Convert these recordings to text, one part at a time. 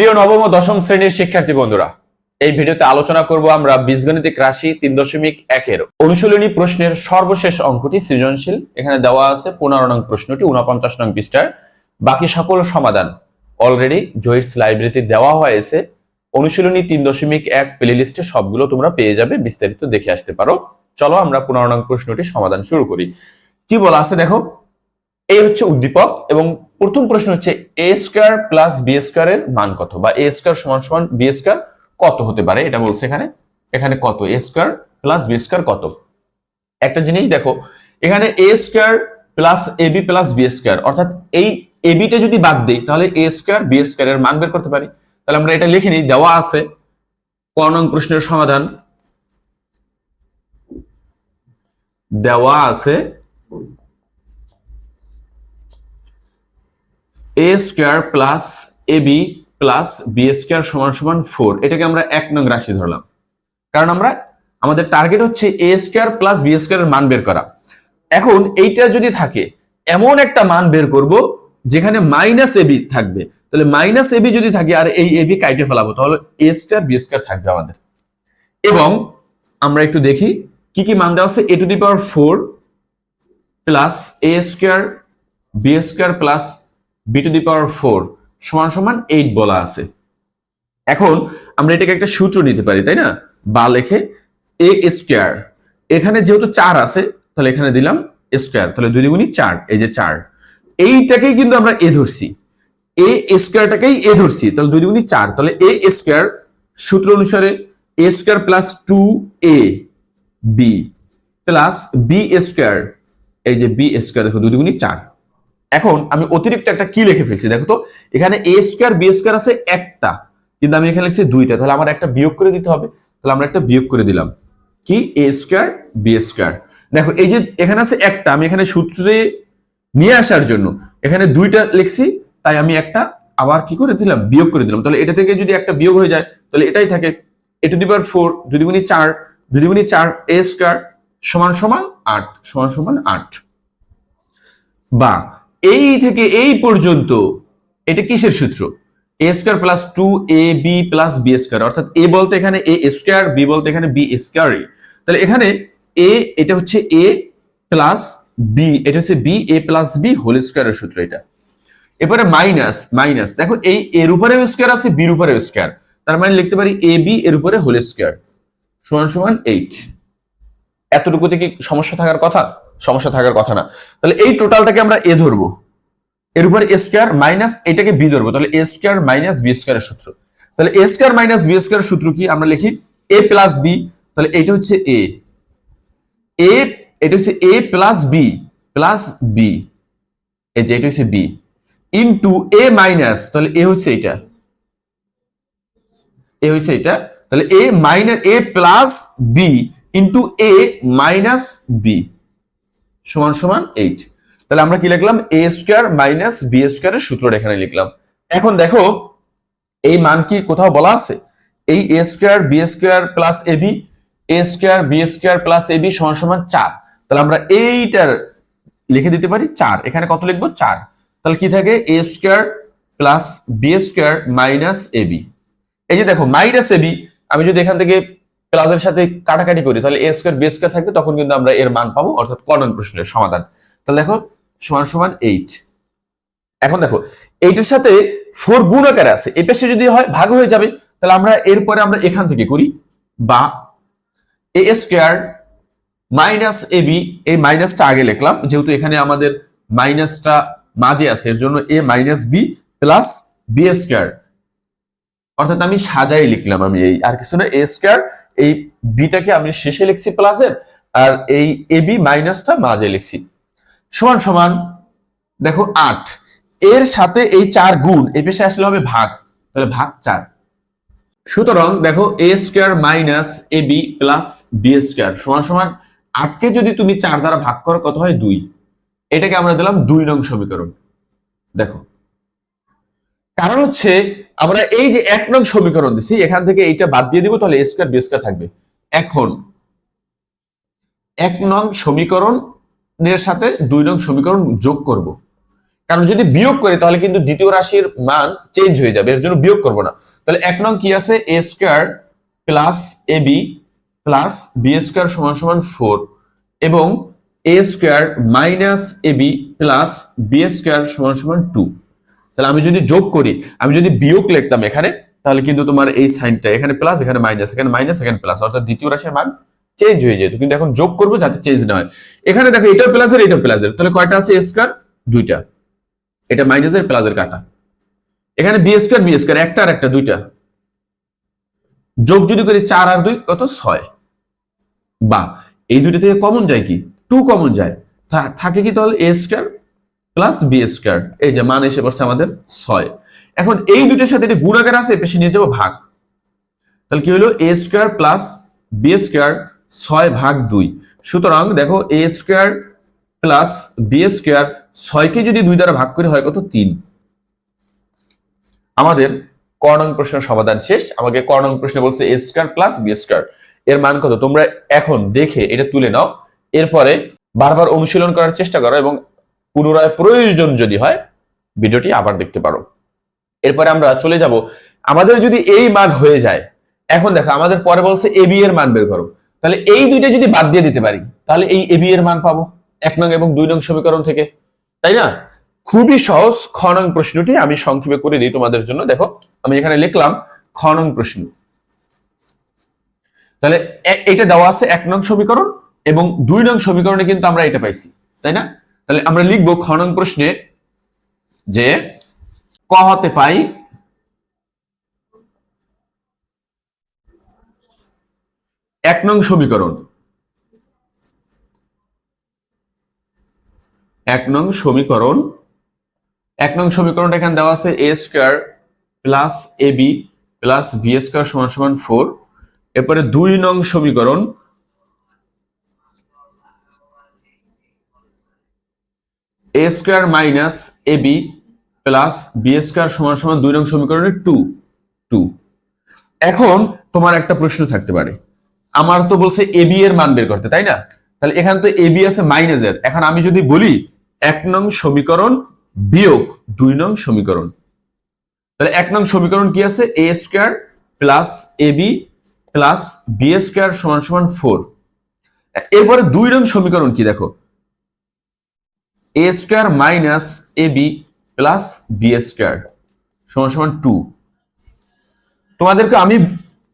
প্রিয় নবম ও দশম শ্রেণির শিক্ষার্থী বন্ধুরা, এই ভিডিওতে আলোচনা করব আমরা বীজগণিতিক রাশি তিন দশমিক একের অনুশীলনী প্রশ্নের সর্বশেষ অঙ্কটি সৃজনশীল। এখানে দেওয়া আছে পনেরো নং প্রশ্নটি উনপঞ্চাশ নং পৃষ্ঠার। বাকি সকল সমাধান অলরেডি জয়িটস লাইব্রেরিতে দেওয়া হয়েছে। অনুশীলনী তিন দশমিক এক প্লে লিস্টে সবগুলো তোমরা পেয়ে যাবে, বিস্তারিত দেখে আসতে পারো। চলো আমরা পনেরো নং প্রশ্নটি সমাধান শুরু করি। কি বলা আছে দেখো? এই হচ্ছে উদ্দীপক এবং প্রথম প্রশ্ন হচ্ছে A square plus B square এর মান কত? বা এ স্কোয়ার সমান সমান বি স্কোয়ার কত হতে পারে? এটা বলছে এখানে। এখানে কত? A square plus B square কত? একটা জিনিস দেখো, এখানে A square plus A B plus B square অর্থাৎ এই এ বিটা যদি বাদ দিই, তাহলে এ স্কোয়ার বি স্কোয়ার এর মান বের করতে পারি। তাহলে আমরা এটা লিখে নিই, দেওয়া আছে। ক নং প্রশ্নের সমাধান? দেওয়া আছে A square plus A B plus B square সমান সমান ফোর এটাকে আমরা এক নং রাশি ধরলাম। কারণ আমরা, আমাদের টার্গেট হচ্ছে A square plus B square মান বের করা। এখন এইটা যদি থাকে, এমন একটা মান বের করব যেখানে মাইনাস এবি থাকবে। তাহলে মাইনাস এবি যদি থাকে, আর এই এবি কাইটে ফেলাবো, তাহলে এ স্কোয়ার বি স্কোয়ার থাকবে আমাদের। এবং আমরা একটু দেখি, কি কি মান দেওয়া আছে? A to the power four plus A square B square plus B to the power four সমান সমান এইট বলা আছে। এখন আমরা এটাকে একটা সূত্র নিতে পারি, তাই না? বা লেখে এ স্কোয়ার এখানে যেহেতু চার আছে, তাহলে এখানে দিলাম স্কোয়ার তাহলে দুই দুগুণি চার, এই যে চার। এইটাকেই কিন্তু আমরা এ ধরছি। এ স্কোয়ারটাকেই এ ধরছি, তাহলে দুই দুগুণি চার। তাহলে এ স্কোয়ার সূত্র অনুসারে A square plus two A B plus B square এই যে বি স্কোয়ার দেখো দুই দুগুণি চার। এখন আমি অতিরিক্ত একটা কি লিখে ফেলছি, দেখো তো, এখানে এ স্কোয়ার বি স্কোয়ার আছে একটা, কিন্তু আমি এখানে লিখছি দুইটা, তাহলে আমার একটা বিয়োগ করে দিতে হবে, তাহলে আমরা একটা বিয়োগ করে দিলাম, কি? এ স্কোয়ার বি স্কোয়ার দেখো এই যে এখানে আছে একটা, আমি এখানে সূত্রে নিয়ে আসার জন্য, এখানে দুইটা লিখছি, তাই আমি একটা আবার কি করে দিলাম? বিয়োগ করে দিলাম, তাহলে এটা থেকে যদি একটা বিয়োগ হয়ে যায়, তাহলে এটাই থাকে এ টু দি পাওয়ার ফোর দুই দুগুণি চার, দুই দুগুণি চার এ স্কোয়ার সমান সমান আট, সমান সমান আট, বা এই থেকে এই পর্যন্ত, এটা কিসের সূত্র? A square plus two A B plus B square অর্থাৎ এ বলতে এখানে এ স্কোয়ার বি বলতে এখানে বি স্কোয়ার তাহলে এখানে এ এটা হচ্ছে এ প্লাস বি এটা হচ্ছে B A plus B whole স্কোয়ারের সূত্র এটা। এরপরে মাইনাস মাইনাস দেখো এই এর উপরে স্কোয়ার আছে বির উপরে স্কোয়ার তার মানে লিখতে পারি এ বি এর উপরে হোল স্কোয়ার সমান সমান এইট এতটুকুতে কি সমস্যা থাকার কথা? সমস্যা থাকার কথা না। তাহলে এই টোটালটাকে আমরা এ ধরবো। এর উপরে এ স্কোয়ার মাইনাস এটাকে বি ধরবো। তাহলে এ স্কোয়ার মাইনাস বি স্কোয়ারের সূত্র। তাহলে এ স্কোয়ার মাইনাস বি স্কোয়ারের সূত্র কি? আমরা লিখি এ প্লাস বি তাহলে এটা হচ্ছে এ এ এটা হচ্ছে A plus B plus B এই যে এটা হচ্ছে বি ইন্টু এ মাইনাস তাহলে এ হচ্ছে এটা। এ হচ্ছে এটা। তাহলে A minus A plus B into A minus B সমান সমান এইট তাহলে আমরা কি লিখলাম? এ স্কোয়ার মাইনাস বি স্কোয়ারের সূত্রটা এখানে লিখলাম। এখন দেখো, এই মান কি কোথাও বলা আছে? এই A square B square plus A B A square B square plus A B সমান সমান চার। তাহলে আমরা এইটার লিখে দিতে পারি চার। এখানে কত লিখব? চার। তাহলে কি থাকে? A square plus B square minus A B এই যে দেখো মাইনাস এ বি আমি যদি এখান থেকে প্লাসের সাথে কাটাকাটি করি, তাহলে এ স্কোয়ার বি স্কোয়ার থাকবে, তখন কিন্তু আমরা এর মান পাবো, অর্থাৎ কর্ণন প্রশ্নের সমাধান। তাহলে দেখো, সমান সমান এইট এখন দেখো এইটার সাথে ফোর গুণ আকারে আছে, এই পাশে যদি হয়, ভাগ হয়ে যাবে, তাহলে আমরা এরপরে আমরা এখান থেকে করি, বা A square minus A B এই মাইনাসটা আগে লিখলাম, যেহেতু এখানে আমাদের মাইনাসটা মাঝে আছে, এর জন্য A minus B plus B square অর্থাৎ আমি সাজাই লিখলাম আমি এই, আর কিছু না এ স্কোয়ার এই বিটাকে আমি শেষে লিখছি প্লাসের, আর এই এ বি মাইনাসটা মাঝে লিখছি। সমান সমান, দেখো আট। এর সাথে এই চার গুণ, এ পেশে আসলে হবে ভাগ, তাহলে ভাগ চার। সুতরাং দেখো A square minus A B plus B square, সমান সমান আটকে যদি তুমি চার দ্বারা ভাগ করো, কত হয় দুই। এটাকে আমরা দিলাম দুই নং সমীকরণ। দেখো কারণ হচ্ছে আমরা এই যে এক নং সমীকরণ দিছি, এখান থেকে এইটা বাদ দিয়ে দিব, তাহলে স্কোয়ার বি স্কোয়ার থাকবে। এখন এক নং সমীকরণের সাথে দুই নং সমীকরণ যোগ করব। কারণ যদি বিয়োগ করি, তাহলে কিন্তু দ্বিতীয় রাশির মান চেঞ্জ হয়ে যাবে, এর জন্য বিয়োগ করব না। তাহলে এক নং কি আছে? A square plus A B plus B square সমান সমান ফোর এবং A square minus A B plus B square সমান সমান টু তাহলে আমি যদি যোগ করি, আমি যদি বিয়োগ লিখতাম এখানে, তাহলে কিন্তু তোমার এই সাইনটা এখানে প্লাস এখানে মাইনাস এখানে মাইনাস এখানে প্লাস অর্থাৎ দ্বিতীয় রাশির মান চেঞ্জ হয়ে যেত। কিন্তু এখন যোগ করব যাতে চেঞ্জ না হয়। এখানে দেখো এটাও প্লাসের এটাও প্লাসের তাহলে কয়টা আছে? স্কোয়ার দুইটা। এটা মাইনাসের প্লাসের কাটা। এখানে বি স্কোয়ার বি স্কোয়ার একটা আর একটা, দুইটা। যোগ যদি করি চার আর দুই, কত? ছয়। বা এই দুইটা থেকে কমন যায় কি? টু কমন যায়। থাকে কি তাহলে? A square plus B square এই যে মান এসে পড়ছে আমাদের ছয়। এখন এই দুটোর সাথে এটা গুণাকার আছে, পেশে নিয়ে যাব ভাগ। তাহলে কি হলো? A square plus B square ছয় ভাগ দুই। সুতরাং দেখো A square plus B square ছয়কে যদি দুই দ্বারা ভাগ করে হয় কত? তিন। আমাদের কর্ণং প্রশ্নের সমাধান শেষ। আমাকে কর্ণং প্রশ্নে বলছে A square plus B square এর মান কত? তোমরা এখন দেখে এটা তুলে নাও। এরপরে বারবার অনুশীলন করার চেষ্টা করো এবং পুনরায় প্রয়োজন যদি হয়, ভিডিওটি আবার দেখতে পারো। এরপরে আমরা চলে যাব। আমাদের যদি এই মান হয়ে যায়, এখন দেখো আমাদের পরে বলছে এবি এর মান বের করো। তাহলে এই দুইটা যদি বাদ দিয়ে দিতে পারি, তাহলে এই এবি এর মান পাবো, এক নং এবং দুই নং সমীকরণ থেকে। তাই না? খুবই সহজ খ নং প্রশ্নটি আমি সংক্ষেপে করে দিই তোমাদের জন্য। দেখো, আমি এখানে লিখলাম খ নং প্রশ্ন। তাহলে এটা দেওয়া আছে এক নং সমীকরণ এবং দুই নং সমীকরণে কিন্তু আমরা এটা পাইছি, তাই না? তাহলে আমরা লিখব খ নং প্রশ্নে যে ক হতে পাই এক নং সমীকরণ। এক নং সমীকরণ। এক নং সমীকরণটা এখানে দেওয়া আছে A square plus A B plus B square সমান সমান ফোর এরপরে দুই নং সমীকরণ A square minus A B plus B square সমান সমান দুই নং সমীকরণের টু টু এখন তোমার একটা প্রশ্ন থাকতে পারে। আমার তো বলছে এ বি এর মান বের করতে, তাই না? তাহলে এখানে তো এ বি আছে মাইনাসের এখন আমি যদি বলি এক নং সমীকরণ বিয়োগ দুই নং সমীকরণ। তাহলে এক নং সমীকরণ কি আছে? A square plus A B plus B square সমান সমান ফোর এরপরে দুই নং সমীকরণ কি দেখো? A square minus A B plus B square সমান সমান টু তোমাদেরকে আমি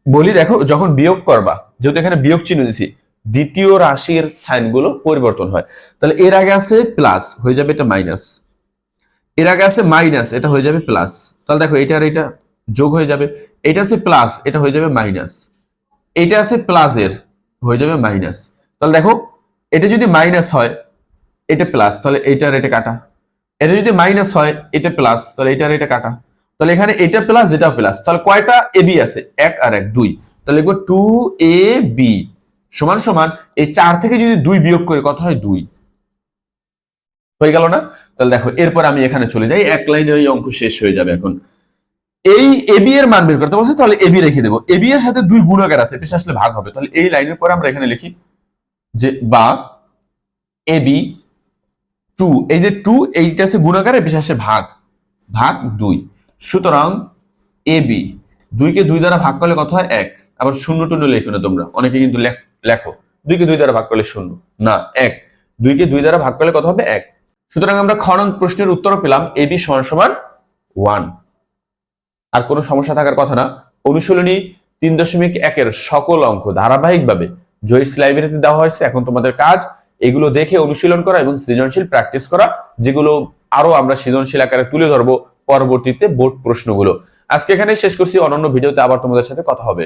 বলি, দেখো, যখন বিয়োগ করবা, যেহেতু এখানে বিয়োগ চিহ্ন দিছি, দ্বিতীয় রাশির সাইনগুলো পরিবর্তন হয়। তাহলে এর আগে আছে প্লাস হয়ে যাবে এটা মাইনাস এর আগে আছে মাইনাস এটা হয়ে যাবে প্লাস তাহলে দেখো, এটা আর এটা যোগ হয়ে যাবে। এটা আছে প্লাস এটা হয়ে যাবে মাইনাস এটা আছে প্লাসের হয়ে যাবে মাইনাস তাহলে দেখো, এটা যদি মাইনাস হয় এটা প্লাস তাহলে এইটা আর এটা কাটা। এটা যদি মাইনাস হয়, এটা প্লাস তাহলে এটা আর এটা কাটা। তাহলে এখানে এটা প্লাস যেটা প্লাস তাহলে কয়টা এ বি আছে? এক আর এক, দুই। তাহলে লিখব টু এ বি সমান সমান, এই চার থেকে যদি দুই বিয়োগ করে, কত হয়? দুই। হয়ে গেল না? তাহলে দেখো, এরপর আমি এখানে চলে যাই। এক লাইনের এই অঙ্ক শেষ হয়ে যাবে এখন। এই এবি এর মান বের করতে বলছে, তাহলে এবি রেখে দেবো। এবি এর সাথে দুই গুণাকার আছে পেশে আসলে ভাগ হবে। তাহলে এই লাইনের পরে আমরা এখানে লিখি যে বা এবি টু, এই যে টু, এইটা আছে গুণাকারে আসে ভাগ। ভাগ দুই। সুতরাং এবি দুইকে দুই দ্বারা ভাগ করলে কত হয়? এক। আবার শূন্য টূন্য লেখো না তোমরা। অনেকে কিন্তু লেখ- লেখো। দুইকে দুই দ্বারা ভাগ করলে শূন্য। না, এক। দুইকে দুই দ্বারা ভাগ করলে কত হবে? এক। সুতরাং আমরা খনন প্রশ্নের উত্তর পেলাম এ, বি সমান সমান ওয়ান। আর কোনো সমস্যা থাকার কথা না। অনুশীলনী তিন দশমিক একের সকল অঙ্ক ধারাবাহিকভাবে জয়িস লাইব্রেরিতে দেওয়া হয়েছে। এখন তোমাদের কাজ এগুলো দেখে অনুশীলন করা এবং সৃজনশীল প্র্যাকটিস করা, যেগুলো আরও আমরা সৃজনশীল আকারে তুলে ধরবো পরবর্তীতে বোর্ড প্রশ্নগুলো। আজকে এখানে শেষ করছি। অন্যান্য ভিডিওতে আবার তোমাদের সাথে কথা হবে।